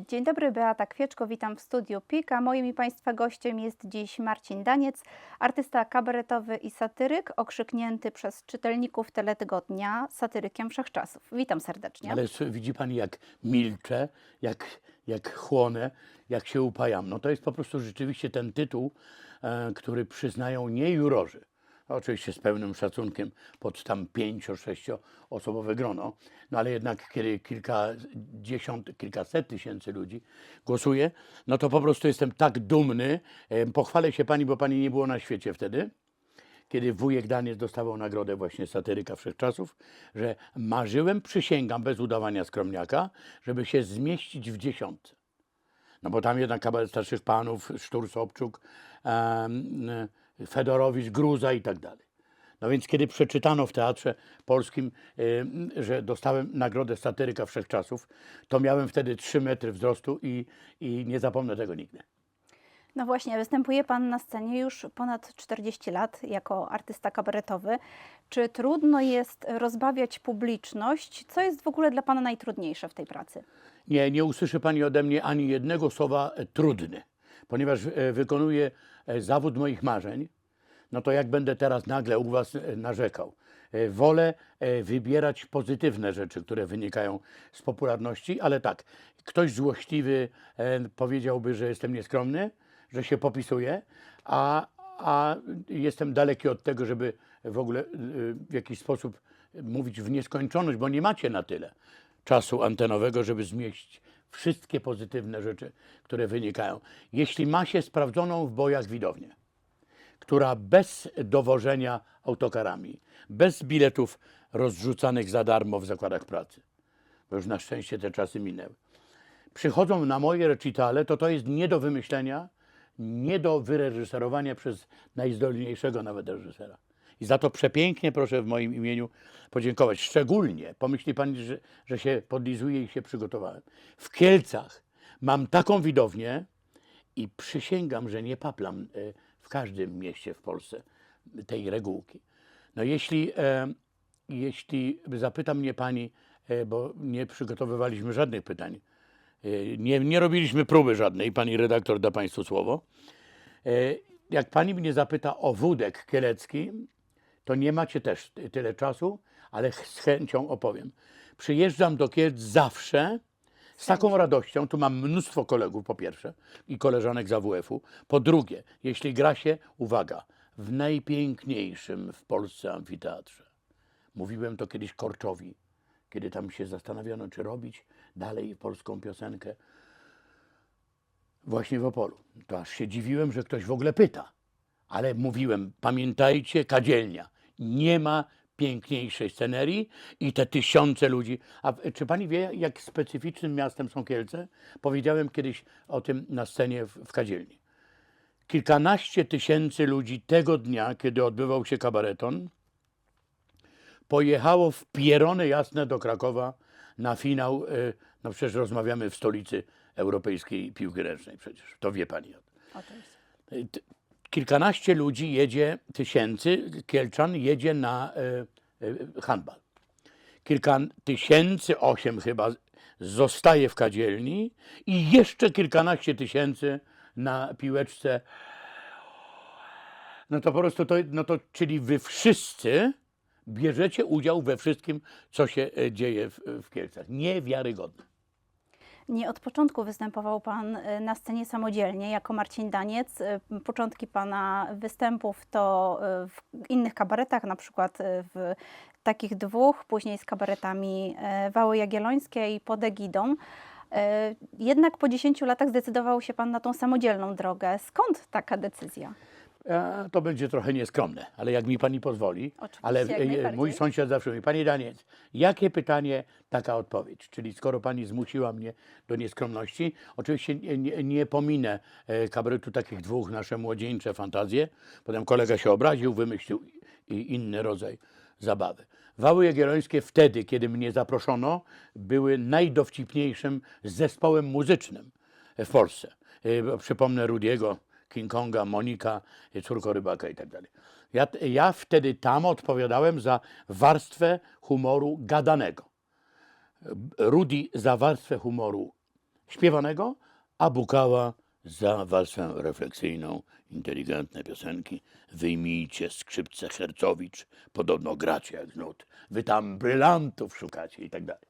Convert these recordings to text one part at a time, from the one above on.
Dzień dobry, Beata Kwieczko, witam w studiu PIK, a moim i Państwa gościem jest dziś Marcin Daniec, artysta kabaretowy i satyryk, okrzyknięty przez czytelników Teletygodnia satyrykiem wszechczasów. Witam serdecznie. Ale widzi pani, jak milczę, jak, jak chłonę, jak się upajam. No to jest po prostu rzeczywiście ten tytuł, e, który przyznają nie jurorzy. Oczywiście z pełnym szacunkiem pod tam pięcio, sześcioosobowe grono, no ale jednak kiedy kilkadziesiąt, kilkaset tysięcy ludzi głosuje, no to po prostu jestem tak dumny. Pochwalę się pani, bo pani nie było na świecie wtedy kiedy wujek Daniec dostawał nagrodę właśnie satyryka wszechczasów, że marzyłem, przysięgam bez udawania skromniaka, żeby się zmieścić w dziesiątce. No bo tam jednak kabaret starszych panów, Sztur Sobczuk, em, Fedorowicz, Gruza i tak dalej. No więc kiedy przeczytano w Teatrze Polskim, em, że dostałem nagrodę satyryka wszechczasów, to miałem wtedy 3 metry wzrostu i, i nie zapomnę tego nigdy. No właśnie, występuje Pan na scenie już ponad 40 lat jako artysta kabaretowy. Czy trudno jest rozbawiać publiczność? Co jest w ogóle dla Pana najtrudniejsze w tej pracy? Nie, nie usłyszy Pani ode mnie ani jednego słowa e, trudny, ponieważ e, wykonuję e, zawód moich marzeń, no to jak będę teraz nagle u Was e, narzekał? Wolę wybierać pozytywne rzeczy, które wynikają z popularności, ale tak, ktoś złośliwy powiedziałby, że jestem nieskromny, że się popisuję, a, a jestem daleki od tego, żeby w ogóle w jakiś sposób mówić w nieskończoność, bo nie macie na tyle czasu antenowego, żeby zmieścić wszystkie pozytywne rzeczy, które wynikają. Jeśli ma się sprawdzoną w bojach widownię, która bez dowożenia autokarami, bez biletów rozrzucanych za darmo w zakładach pracy, bo już na szczęście te czasy minęły, przychodzą na moje recitale, to to jest nie do wymyślenia, nie do wyreżyserowania przez najzdolniejszego nawet reżysera. I za to przepięknie proszę w moim imieniu podziękować. Szczególnie, pomyśli Pani, że, że się podlizuję i się przygotowałem. W Kielcach mam taką widownię i przysięgam, że nie paplam e, w każdym mieście w Polsce tej regułki. No jeśli, e, jeśli zapyta mnie Pani, e, bo nie przygotowywaliśmy żadnych pytań, e, nie, nie robiliśmy próby żadnej, Pani redaktor da Państwu słowo. E, Jak Pani mnie zapyta o wódek kielecki, to nie macie też ty- tyle czasu, ale z chęcią opowiem. Przyjeżdżam do Kielc zawsze z taką radością. Tu mam mnóstwo kolegów, po pierwsze, i koleżanek z AWF-u. Po drugie, jeśli gra się, uwaga, w najpiękniejszym w Polsce amfiteatrze. Mówiłem to kiedyś Korczowi, kiedy tam się zastanawiano, czy robić dalej polską piosenkę właśnie w Opolu. To aż się dziwiłem, że ktoś w ogóle pyta. Ale mówiłem, pamiętajcie, kadzielnia. Nie ma piękniejszej scenerii i te tysiące ludzi. A czy pani wie, jak specyficznym miastem są Kielce? Powiedziałem kiedyś o tym na scenie w, w kadzielni. Kilkanaście tysięcy ludzi tego dnia, kiedy odbywał się kabareton, pojechało w pierony jasne do Krakowa na finał. y, No przecież rozmawiamy w stolicy europejskiej piłki ręcznej przecież. To wie pani. Oczywiście. T- Kilkanaście ludzi jedzie, tysięcy Kielczan jedzie na e, e, handbal. Kilka tysięcy, osiem chyba, zostaje w kadzielni i jeszcze kilkanaście tysięcy na piłeczce. No to po prostu to, no to, czyli wy wszyscy bierzecie udział we wszystkim, co się e, dzieje w, w Kielcach. Niewiarygodne. Nie od początku występował Pan y, na scenie samodzielnie jako Marcin Daniec. Y, Początki Pana występów to y, w innych kabaretach, na przykład w takich dwóch, później z kabaretami Wały Jagiellońskie i pod egidą. Jednak po 10 latach zdecydował się Pan na tą samodzielną drogę. Skąd taka decyzja? E, To będzie trochę nieskromne, ale jak mi pani pozwoli. Oczywiście, ale jak e, najbardziej. mój sąsiad zawsze mówi, panie Daniec, jakie pytanie, taka odpowiedź. Czyli skoro pani zmusiła mnie do nieskromności, oczywiście nie, nie, nie pominę e, kabaretu takich dwóch, nasze młodzieńcze fantazje. Potem kolega się obraził, wymyślił i inny rodzaj zabawy. Wały Jagiellońskie wtedy, kiedy mnie zaproszono, były najdowcipniejszym zespołem muzycznym w Polsce. E, Przypomnę Rudiego, King Konga, Monika, córko rybaka i tak dalej. Ja, ja wtedy tam odpowiadałem za warstwę humoru gadanego. Rudy za warstwę humoru śpiewanego, a Bukała za warstwę refleksyjną, inteligentne piosenki. Wyjmijcie skrzypce Hercowicz, podobno gracie jak nut. Wy tam brylantów szukacie i tak dalej.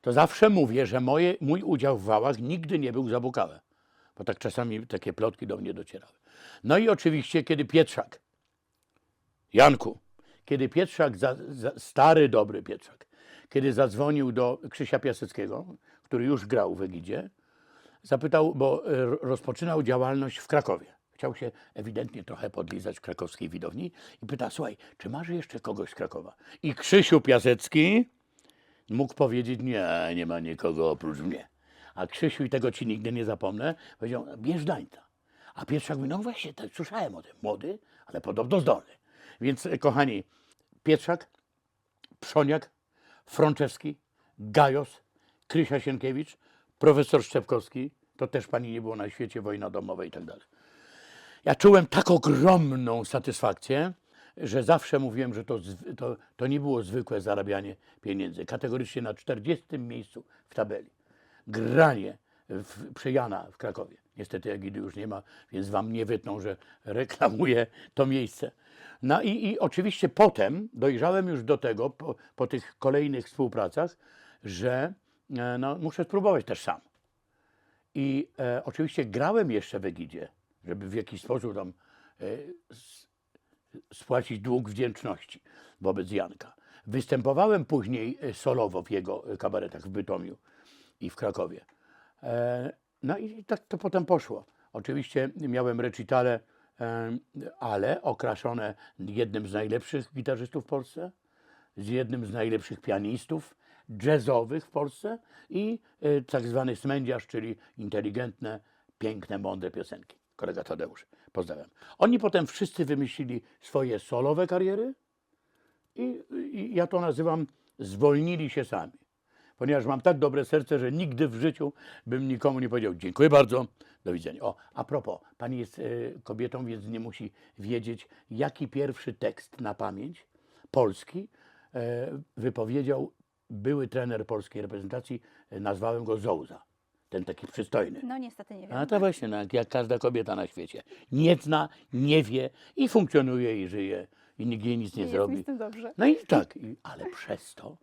To zawsze mówię, że moje, mój udział w wałach nigdy nie był za Bukałę, bo tak czasami takie plotki do mnie docierały. No i oczywiście, kiedy Pietrzak, Janku, kiedy Pietrzak, za, za, stary, dobry Pietrzak, kiedy zadzwonił do Krzysia Piaseckiego, który już grał w Egidzie, zapytał, bo e, rozpoczynał działalność w Krakowie. Chciał się ewidentnie trochę podlizać w krakowskiej widowni i pyta, słuchaj, czy masz jeszcze kogoś z Krakowa? I Krzysiu Piasecki mógł powiedzieć, nie, nie ma nikogo oprócz mnie. A Krzysiu, i tego ci nigdy nie zapomnę, powiedział, bierz Dańca. A Pietrzak mówi, no właśnie, tak słyszałem o tym, młody, ale podobno zdolny. Więc, e, kochani, Pietrzak, Przoniak, Frączewski, Gajos, Krysia Sienkiewicz, profesor Szczepkowski, to też pani nie było na świecie, wojna domowa i tak dalej. Ja czułem tak ogromną satysfakcję, że zawsze mówiłem, że to, to, to nie było zwykłe zarabianie pieniędzy. Kategorycznie na 40 miejscu w tabeli. Granie w, przy Jana w Krakowie. Niestety Egidy już nie ma, więc wam nie wytną, że reklamuję to miejsce. No i, i oczywiście potem dojrzałem już do tego, po, po tych kolejnych współpracach, że e, no, muszę spróbować też sam. I e, oczywiście grałem jeszcze w Egidzie, żeby w jakiś sposób tam e, spłacić dług wdzięczności wobec Janka. Występowałem później e, solowo w jego e, kabaretach w Bytomiu i w Krakowie. E, no i tak to potem poszło. Oczywiście miałem recitale, e, ale okraszone jednym z najlepszych gitarzystów w Polsce, z jednym z najlepszych pianistów jazzowych w Polsce i e, tak zwany smędziarz, czyli inteligentne, piękne, mądre piosenki. Kolega Tadeusz, pozdrawiam. Oni potem wszyscy wymyślili swoje solowe kariery i, i ja to nazywam zwolnili się sami. Ponieważ mam tak dobre serce, że nigdy w życiu bym nikomu nie powiedział dziękuję bardzo, do widzenia. O, a propos, pani jest e, kobietą, więc nie musi wiedzieć, jaki pierwszy tekst na pamięć polski e, wypowiedział były trener polskiej reprezentacji, e, nazwałem go Zouza. Ten taki przystojny. No niestety nie wiem. A to właśnie, no, jak, jak każda kobieta na świecie. Nie zna, nie wie i funkcjonuje i żyje i nikt jej nic nie jest zrobi. mi z tym dobrze. No i tak, i, ale przez to,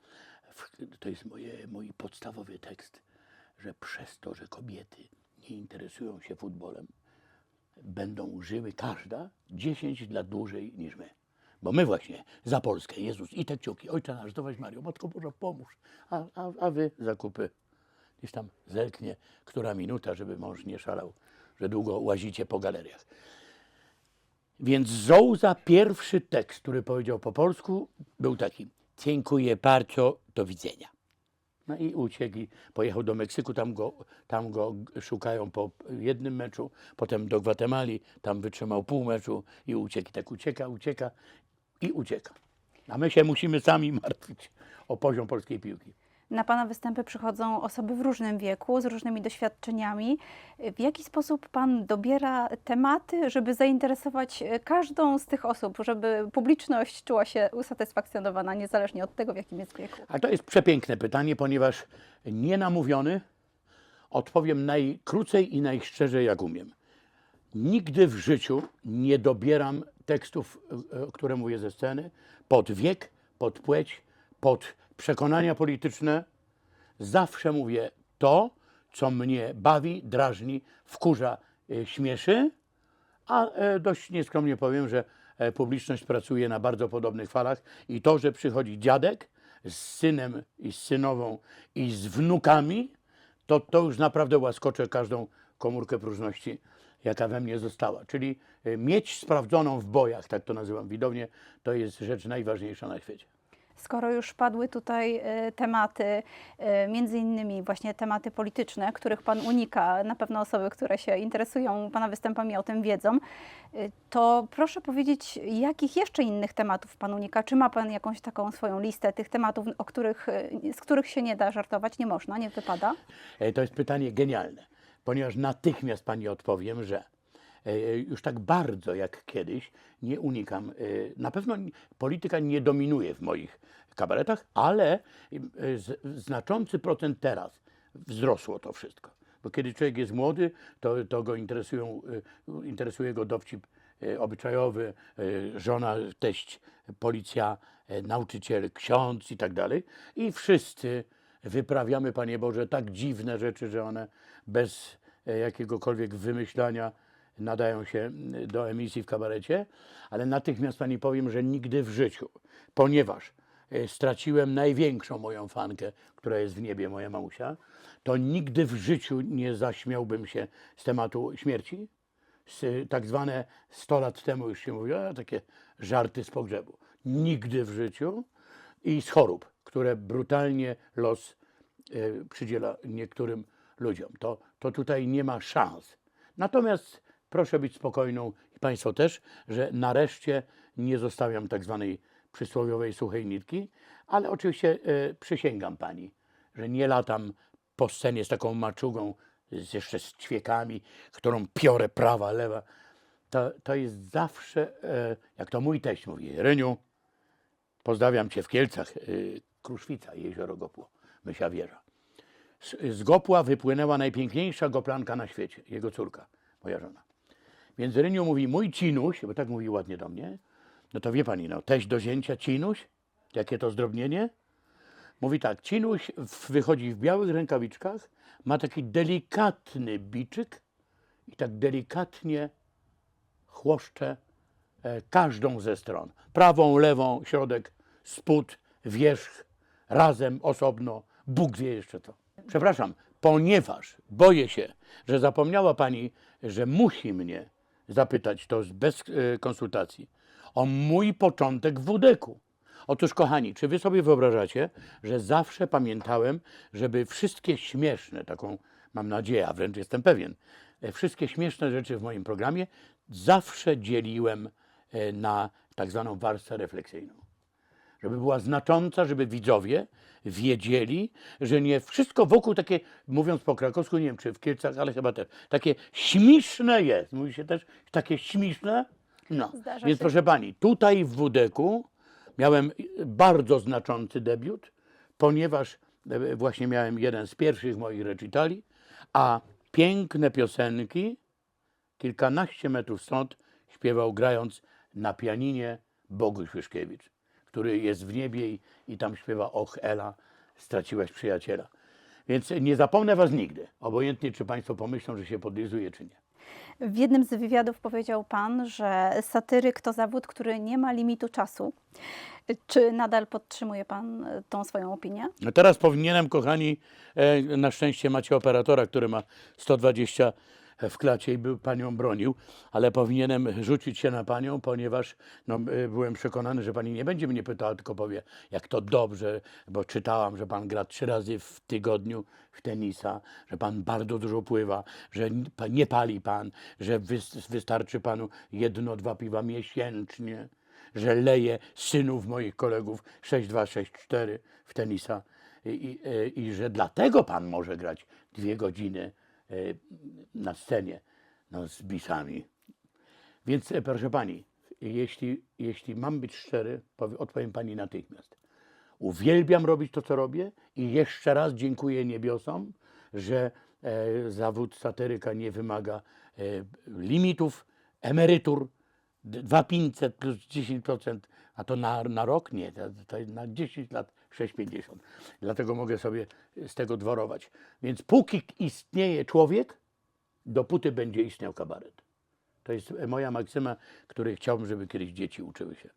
to jest moje, mój podstawowy tekst, że przez to, że kobiety nie interesują się futbolem, będą żyły każda 10 lat dłużej niż my. Bo my właśnie za Polskę, Jezus i te kciuki, Ojcze nasz, zdrowaś Mario, Matko Boża, pomóż, a, a, a wy zakupy. Gdzieś tam zerknie, która minuta, żeby mąż nie szalał, że długo łazicie po galeriach. Więc Zouza pierwszy tekst, który powiedział po polsku, był taki. Dziękuję bardzo, do widzenia. No i uciekł i pojechał do Meksyku, tam go, tam go szukają po jednym meczu, potem do Gwatemali, tam wytrzymał pół meczu i uciekł. I tak ucieka, ucieka i ucieka. A my się musimy sami martwić o poziom polskiej piłki. Na Pana występy przychodzą osoby w różnym wieku, z różnymi doświadczeniami. W jaki sposób Pan dobiera tematy, żeby zainteresować e, każdą z tych osób, żeby publiczność czuła się usatysfakcjonowana, niezależnie od tego, w jakim jest wieku? A to jest przepiękne pytanie, ponieważ nienamówiony odpowiem najkrócej i najszczerzej jak umiem. Nigdy w życiu nie dobieram tekstów, e, które mówię ze sceny, pod wiek, pod płeć, pod przekonania polityczne. Zawsze mówię to, co mnie bawi, drażni, wkurza, e, śmieszy, a e, dość nieskromnie powiem, że e, publiczność pracuje na bardzo podobnych falach i to, że przychodzi dziadek z synem i z synową i z wnukami, to, to już naprawdę łaskocze każdą komórkę próżności, jaka we mnie została. Czyli mieć sprawdzoną w bojach, tak to nazywam widownię, to jest rzecz najważniejsza na świecie. Skoro już padły tutaj e, tematy, e, między innymi właśnie tematy polityczne, których Pan unika, na pewno osoby, które się interesują Pana występami o tym wiedzą, e, to proszę powiedzieć, jakich jeszcze innych tematów Pan unika? Czy ma Pan jakąś taką swoją listę tych tematów, o których, z których się nie da żartować, nie można, nie wypada? E, To jest pytanie genialne, ponieważ natychmiast pani odpowiem, że już tak bardzo jak kiedyś nie unikam. e, Na pewno polityka nie dominuje w moich kabaretach, ale e, znaczący procent teraz wzrosło to wszystko. Bo kiedy człowiek jest młody, to, to go interesują, interesuje go dowcip obyczajowy, żona, teść, policja, nauczyciel, ksiądz i tak dalej. I wszyscy wyprawiamy, Panie Boże, tak dziwne rzeczy, że one bez e, jakiegokolwiek wymyślania nadają się mm, do emisji w kabarecie, ale natychmiast Pani powiem, że nigdy w życiu, ponieważ e, straciłem największą moją fankę, która jest w niebie, moja mamusia, to nigdy w życiu nie zaśmiałbym się z tematu śmierci. Z, tak zwane 100 lat temu już się mówiło, takie żarty z pogrzebu. Nigdy w życiu i z chorób, które brutalnie los e, przydziela niektórym ludziom. To, to tutaj nie ma szans. Natomiast proszę być spokojną i Państwo też, że nareszcie nie zostawiam tak zwanej przysłowiowej suchej nitki, ale oczywiście e, przysięgam Pani, że nie latam po scenie z taką maczugą, z, jeszcze z ćwiekami, którą piorę prawa, lewa. To, to jest zawsze, e, jak to mój teść mówi, Ryniu, pozdrawiam Cię w Kielcach, y, Kruszwica, jezioro Gopło, Mysia Wieża. Z, z Gopła wypłynęła najpiękniejsza goplanka na świecie, jego córka, moja żona. Więc Ryniu mówi, mój Cinuś, bo tak mówi ładnie do mnie, no to wie Pani, no, teść do zięcia Cinuś, jakie to zdrobnienie? Mówi tak, Cinuś wychodzi w białych rękawiczkach, ma taki delikatny biczyk i tak delikatnie chłoszcze e, każdą ze stron. Prawą, lewą, środek, spód, wierzch, razem, osobno, Bóg wie jeszcze co. Przepraszam, ponieważ boję się, że zapomniała Pani, że musi mnie zapytać to bez e, konsultacji o mój początek w WDK-u. Otóż, kochani, czy wy sobie wyobrażacie, że zawsze pamiętałem, żeby wszystkie śmieszne, taką mam nadzieję, a wręcz jestem pewien, e, wszystkie śmieszne rzeczy w moim programie zawsze dzieliłem e, na tak zwaną warstwę refleksyjną. Żeby była znacząca, żeby widzowie wiedzieli, że nie wszystko wokół takie, mówiąc po krakowsku, nie wiem czy w Kielcach, ale chyba też, takie śmieszne jest. Mówi się też, takie śmieszne? No, Zdarza więc się. proszę Pani, tutaj w WDK-u miałem bardzo znaczący debiut, ponieważ e, właśnie miałem jeden z pierwszych moich recitali, a piękne piosenki kilkanaście metrów stąd śpiewał grając na pianinie Boguś Wyszkiewicz, który jest w niebie i, i tam śpiewa Och Ela, straciłaś przyjaciela. Więc nie zapomnę Was nigdy, obojętnie czy Państwo pomyślą, że się podlizuje, czy nie. W jednym z wywiadów powiedział Pan, że satyryk to zawód, który nie ma limitu czasu. Czy nadal podtrzymuje Pan e, tą swoją opinię? No teraz powinienem, kochani, e, na szczęście macie operatora, który ma 120 w klacie i był panią bronił, ale powinienem rzucić się na panią, ponieważ no, e, byłem przekonany, że pani nie będzie mnie pytała, tylko powie, jak to dobrze, bo czytałam, że pan gra trzy razy w tygodniu w tenisa, że pan bardzo dużo pływa, że nie pali pan, że wys- wystarczy panu jedno, dwa piwa miesięcznie że leje synów moich kolegów 6-2-6-4 w tenisa i, i, e, i że dlatego pan może grać dwie godziny na scenie no, z bisami. Więc e, proszę pani, jeśli, jeśli mam być szczery, powie, odpowiem pani natychmiast. Uwielbiam robić to, co robię i jeszcze raz dziękuję niebiosom, że e, zawód satyryka nie wymaga e, limitów, emerytur, d- 2500 plus 10%, a to na, na rok nie, to, to na 10 lat 6,50. Dlatego mogę sobie z tego dworować. Więc póki istnieje człowiek, dopóty będzie istniał kabaret. To jest moja maksyma, której chciałbym, żeby kiedyś dzieci uczyły się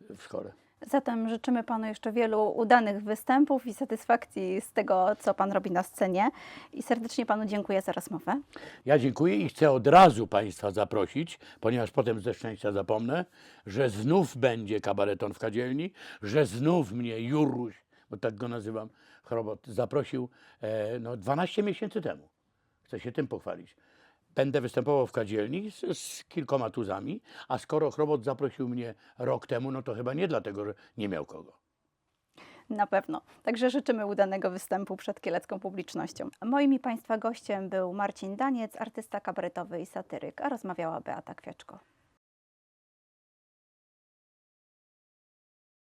w szkole. Zatem życzymy Panu jeszcze wielu udanych występów i satysfakcji z tego, co Pan robi na scenie. I serdecznie Panu dziękuję za rozmowę. Ja dziękuję i chcę od razu Państwa zaprosić, ponieważ potem ze szczęścia zapomnę, że znów będzie kabareton w Kadzielni, że znów mnie Juruś, bo tak go nazywam, Chrobot, zaprosił e, no, 12 miesięcy temu. Chcę się tym pochwalić. Będę występował w Kadzielni z, z kilkoma tuzami, a skoro Chrobot zaprosił mnie rok temu, no to chyba nie dlatego, że nie miał kogo. Na pewno. Także życzymy udanego występu przed kielecką publicznością. Moim i Państwa gościem był Marcin Daniec, artysta kabaretowy i satyryk, a rozmawiała Beata Kwiaczko.